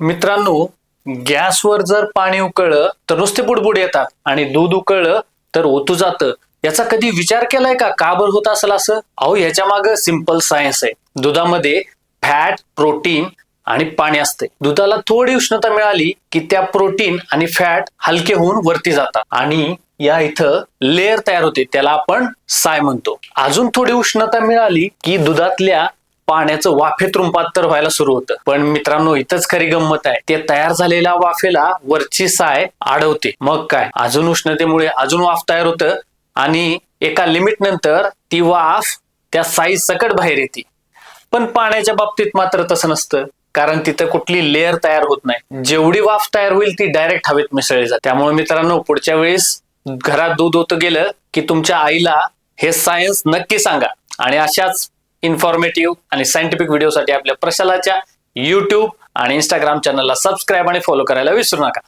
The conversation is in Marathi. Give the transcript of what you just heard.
मित्रांनो गॅसवर जर पाणी उकळलं तर नुसते बुडबुड येतात. आणि दूध उकळलं तर ओतू जातं. याचा कधी विचार केलाय का? का बरं होत असेल असं? अहो याच्या मागे सिंपल सायन्स आहे. दुधामध्ये फॅट प्रोटीन आणि पाणी असते. दुधाला थोडी उष्णता मिळाली की त्या प्रोटीन आणि फॅट हलके होऊन वरती जातात. आणि या इथं लेअर तयार होते. त्याला आपण साय म्हणतो. अजून थोडी उष्णता मिळाली की दुधातल्या पाण्याचं वाफेत रूपांतर व्हायला सुरू होतं. पण मित्रांनो इथंच खरी गंमत आहे. ते तयार झालेल्या वाफेला वरची साय अडवते मग काय? अजून उष्णतेमुळे अजून वाफ तयार होतं आणि एका लिमिट नंतर ती वाफ त्या साई सकट बाहेर येते. पण पाण्याच्या बाबतीत मात्र तसं नसतं. कारण तिथं कुठली लेअर तयार होत नाही. जेवढी वाफ तयार होईल ती डायरेक्ट हवेत मिसळली जाते. त्यामुळे मित्रांनो पुढच्या वेळेस घरात दूध होतं गेलं की तुमच्या आईला हे सायन्स नक्की सांगा. आणि अशाच इन्फॉर्मेटिव्ह आणि सायंटिफिक व्हिडिओसाठी आपल्या प्रशालाच्या युट्यूब आणि इंस्टाग्राम चॅनलला सबस्क्राईब आणि फॉलो करायला विसरू नका.